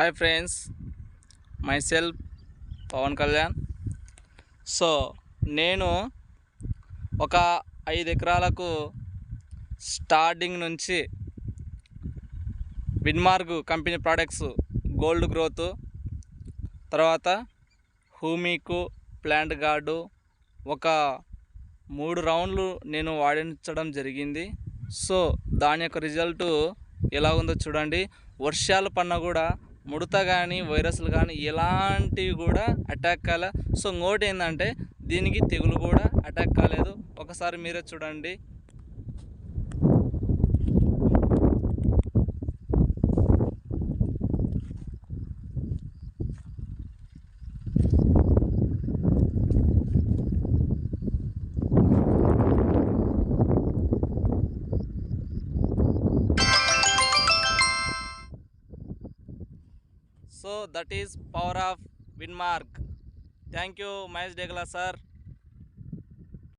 Hi friends myself Pavan Kalyan so నేను ఒక ఐదు ఎకరాలకు స్టార్టింగ్ నుంచి Winmark company products gold growth తర్వాత హూమీకు ప్లాంట్ గార్డు ఒక మూడు రౌండ్లు నేను వాడించడం జరిగింది. సో దాని యొక్క రిజల్ట్ ఎలా ఉందో చూడండి. వర్షాలు పడినా కూడా ముడత కానీ వైరస్లు కానీ ఎలాంటివి కూడా అటాక్ కాలే. సో ఇంకోటి ఏంటంటే దీనికి తెగులు కూడా అటాక్ కాలేదు. ఒకసారి మీరే చూడండి. so that is power of Winmark thank you Mahesh Degala sir